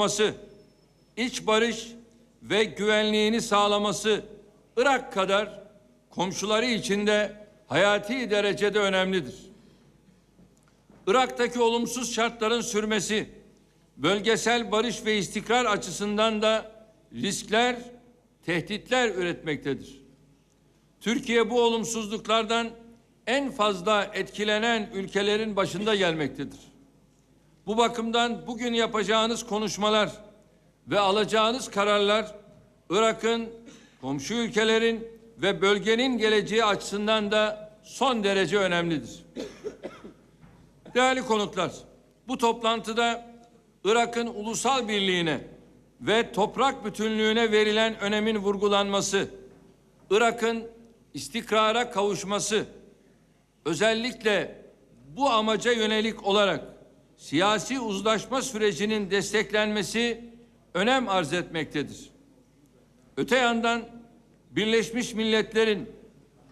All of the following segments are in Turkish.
olması, iç barış ve güvenliğini sağlaması Irak kadar komşuları için de hayati derecede önemlidir. Irak'taki olumsuz şartların sürmesi, bölgesel barış ve istikrar açısından da riskler, tehditler üretmektedir. Türkiye bu olumsuzluklardan en fazla etkilenen ülkelerin başında gelmektedir. Bu bakımdan bugün yapacağınız konuşmalar ve alacağınız kararlar Irak'ın, komşu ülkelerin ve bölgenin geleceği açısından da son derece önemlidir. Değerli konuklar, bu toplantıda Irak'ın ulusal birliğine ve toprak bütünlüğüne verilen önemin vurgulanması, Irak'ın istikrara kavuşması, özellikle bu amaca yönelik olarak siyasi uzlaşma sürecinin desteklenmesi önem arz etmektedir. Öte yandan Birleşmiş Milletler'in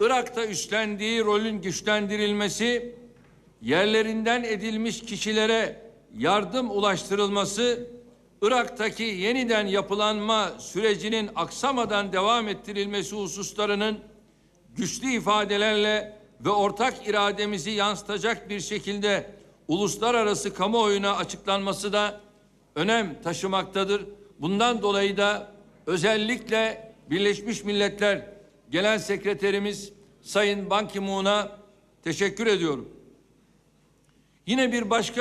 Irak'ta üstlendiği rolün güçlendirilmesi, yerlerinden edilmiş kişilere yardım ulaştırılması, Irak'taki yeniden yapılanma sürecinin aksamadan devam ettirilmesi hususlarının güçlü ifadelerle ve ortak irademizi yansıtacak bir şekilde uluslararası kamuoyuna açıklanması da önem taşımaktadır. Bundan dolayı da özellikle Birleşmiş Milletler Genel Sekreterimiz Sayın Ban Ki-moon'a teşekkür ediyorum. Yine bir başka